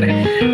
siete.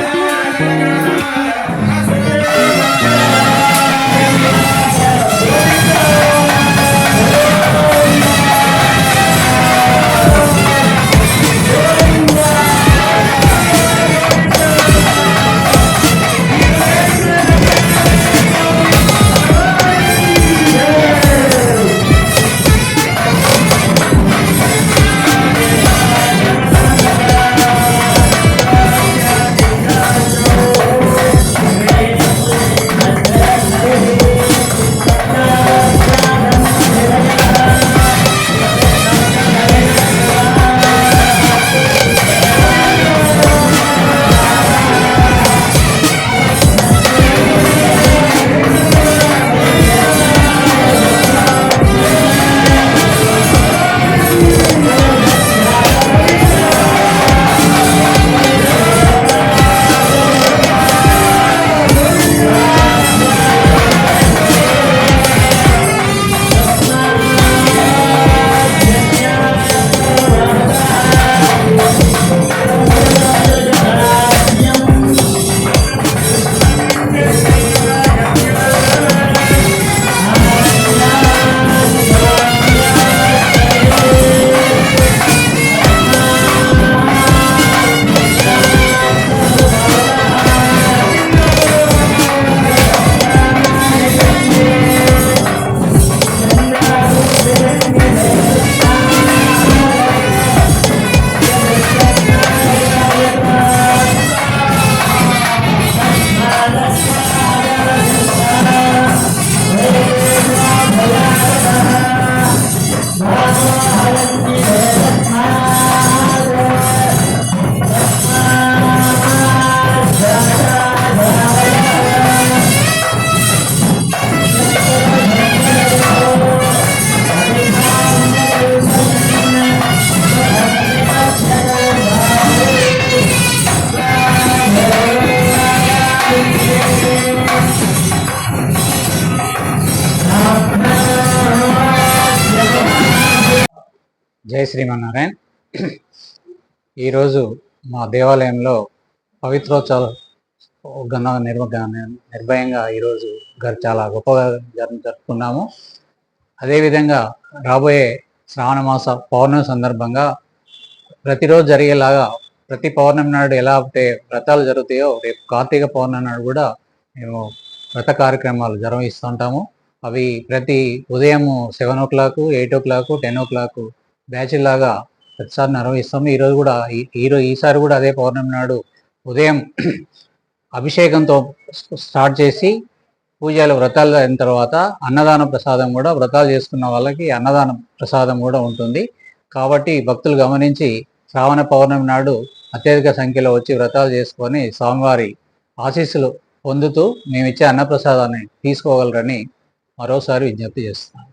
జై శ్రీమన్నారాయణ. ఈరోజు మా దేవాలయంలో పవిత్రోత్సవ ఘన నిర్వ నిర్భయంగా ఈరోజు గారు చాలా గొప్పగా జరు జరుపుకున్నాము. అదేవిధంగా రాబోయే శ్రావణ మాస పౌర్ణమి సందర్భంగా ప్రతిరోజు జరిగేలాగా ప్రతి పౌర్ణమి నాడు ఎలా అయితే వ్రతాలు జరుగుతాయో రేపు కార్తీక పౌర్ణమి నాడు కూడా మేము వ్రత కార్యక్రమాలు నిర్వహిస్తుంటాము అవి ప్రతి ఉదయం seven o'clock eight o'clock ten o'clock batch లాగా ప్రతిసారి నిర్వహిస్తాము. ఈరోజు కూడా ఈ- ఈరోజు ఈసారి కూడా అదే పౌర్ణమి నాడు ఉదయం అభిషేకంతో స్టార్ట్ చేసి పూజలు వ్రతాలు అయిన తర్వాత అన్నదాన ప్రసాదం కూడా వ్రతాలు చేసుకున్న వాళ్ళకి అన్నదాన ప్రసాదం కూడా ఉంటుంది. కాబట్టి భక్తులు గమనించి శ్రావణ పౌర్ణమి నాడు అత్యధిక సంఖ్యలో వచ్చి వ్రతాలు చేసుకొని స్వామివారి ఆశీస్సులు పొందుతూ మేము ఇచ్చే అన్నప్రసాదాన్ని తీసుకోగలరని మరోసారి విజ్ఞప్తి చేస్తున్నాను.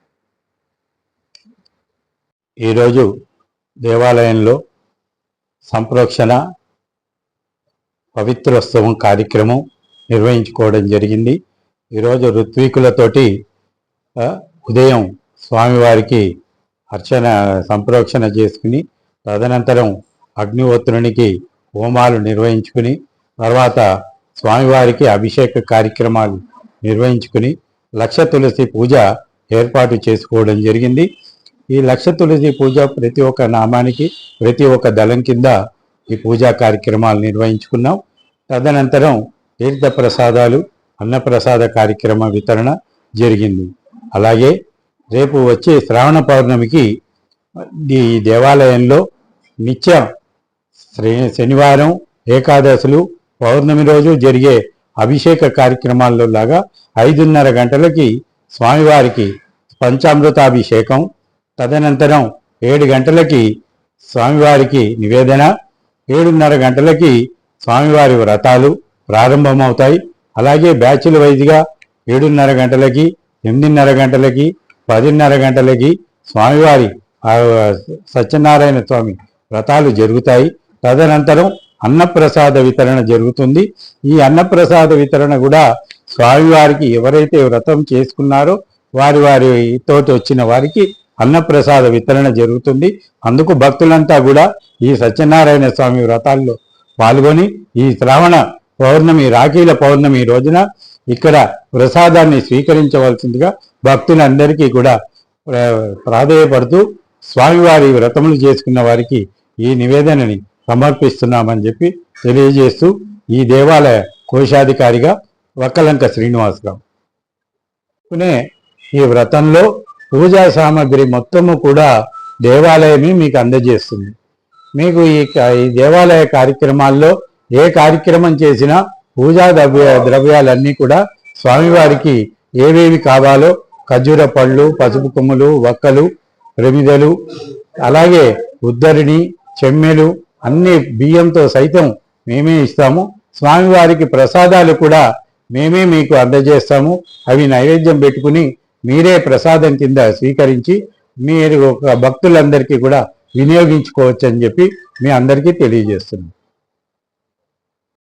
ఈరోజు దేవాలయంలో సంప్రోక్షణ పవిత్రోత్సవం కార్యక్రమం నిర్వహించుకోవడం జరిగింది. ఈరోజు ఋత్వికులతోటి ఉదయం స్వామివారికి అర్చన సంప్రోక్షణ చేసుకుని తదనంతరం అగ్నిహోత్రునికి హోమాలు నిర్వహించుకుని తర్వాత స్వామివారికి అభిషేక కార్యక్రమాలు నిర్వహించుకుని లక్ష తులసి పూజ ఏర్పాటు చేసుకోవడం జరిగింది. ఈ లక్ష తులసి పూజ ప్రతి ఒక్క నామానికి ప్రతి ఒక్క దళం కింద ఈ పూజా కార్యక్రమాలు నిర్వహించుకున్నాం. తదనంతరం తీర్థ ప్రసాదాలు అన్నప్రసాద కార్యక్రమ వితరణ జరిగింది. అలాగే రేపు వచ్చే శ్రావణ పౌర్ణమికి ఈ దేవాలయంలో నిత్యం శ్రీ- శనివారం ఏకాదశులు పౌర్ణమి రోజు జరిగే అభిషేక కార్యక్రమాల్లో లాగా ఐదున్నర గంటలకి స్వామివారికి పంచామృతాభిషేకం తదనంతరం ఏడు గంటలకి స్వామివారికి నివేదన ఏడున్నర గంటలకి స్వామివారి వ్రతాలు ప్రారంభమవుతాయి. అలాగే బ్యాచుల వైజ్గా ఏడున్నర గంటలకి ఎనిమిదిన్నర గంటలకి పదిన్నర గంటలకి స్వామివారి సత్యనారాయణ స్వామి వ్రతాలు జరుగుతాయి. తదనంతరం అన్నప్రసాద వితరణ జరుగుతుంది. ఈ అన్నప్రసాద వితరణ కూడా స్వామివారికి ఎవరైతే వ్రతం చేసుకున్నారో వారి వారి తోటి వచ్చిన వారికి అన్నప్రసాద వితరణ జరుగుతుంది. అందుకు భక్తులంతా కూడా ఈ సత్యనారాయణ స్వామి వ్రతాల్లో పాల్గొని ఈ శ్రావణ పౌర్ణమి రాఖీల పౌర్ణమి రోజున ఇక్కడ ప్రసాదాన్ని స్వీకరించవలసిందిగా భక్తులందరికీ కూడా ప్రాధేయపడుతూ స్వామివారి వ్రతములు చేసుకున్న వారికి ఈ నివేదనని సమర్పిస్తున్నామని చెప్పి తెలియజేస్తూ ఈ దేవాలయ కోశాధికారిగా వక్కలంక శ్రీనివాసరావు. పునే ఈ వ్రతంలో పూజా సామాగ్రి మొత్తము కూడా దేవాలయమే మీకు అందజేస్తుంది. మీకు ఈ ఈ దేవాలయ కార్యక్రమాల్లో ఏ కార్యక్రమం చేసినా పూజా ద్రవ్య ద్రవ్యాలన్నీ కూడా స్వామివారికి ఏవేవి కావాలో ఖర్జూర పళ్ళు పసుపు కొమ్ములు వక్కలు ప్రమిదలు అలాగే ఉద్దరిణి చెమ్మెలు అన్ని బియ్యంతో సైతం మేమే ఇస్తాము. స్వామివారికి ప్రసాదాలు కూడా మేమే మీకు అందజేస్తాము. అవి నైవేద్యం పెట్టుకుని మీరే ప్రసాదం కింద స్వీకరించి మీరు ఒక భక్తులందరికీ కూడా వినియోగించుకోవచ్చు అని చెప్పి మీ అందరికీ తెలియజేస్తున్నాం.